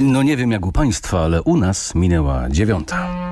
No nie wiem jak u państwa, ale u nas minęła dziewiąta.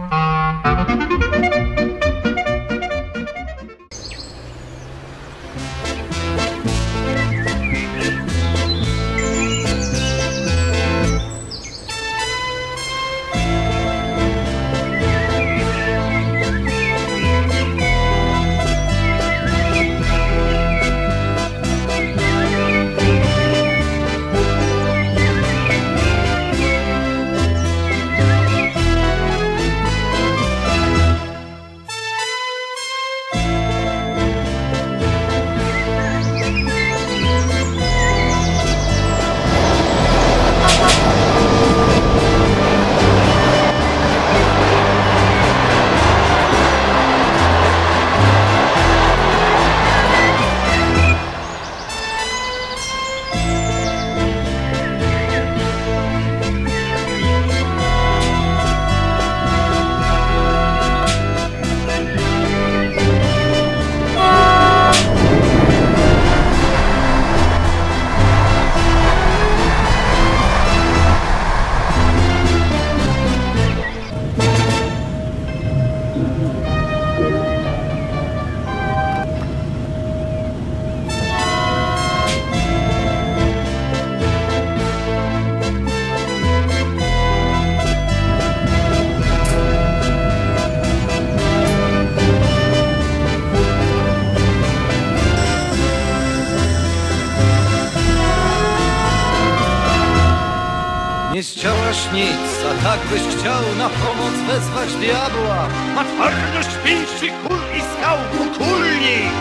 Zdziałaś nic, a tak byś chciał na pomoc wezwać diabła. Ma twardość pięści kul i skał kulnik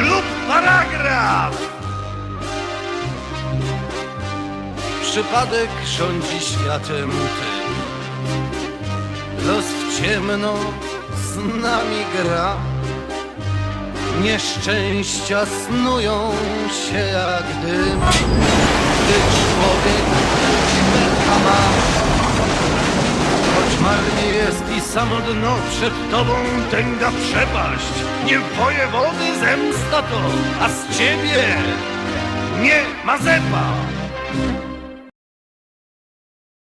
lub paragraf. Przypadek rządzi światem tym. Los w ciemno z nami gra. Nieszczęścia snują się jak dym. Gdy człowiek śmierta ma. Choć marnie jest i samotno przed tobą tęga przepaść. Nie wojewody zemsta to, a z ciebie nie Mazepa.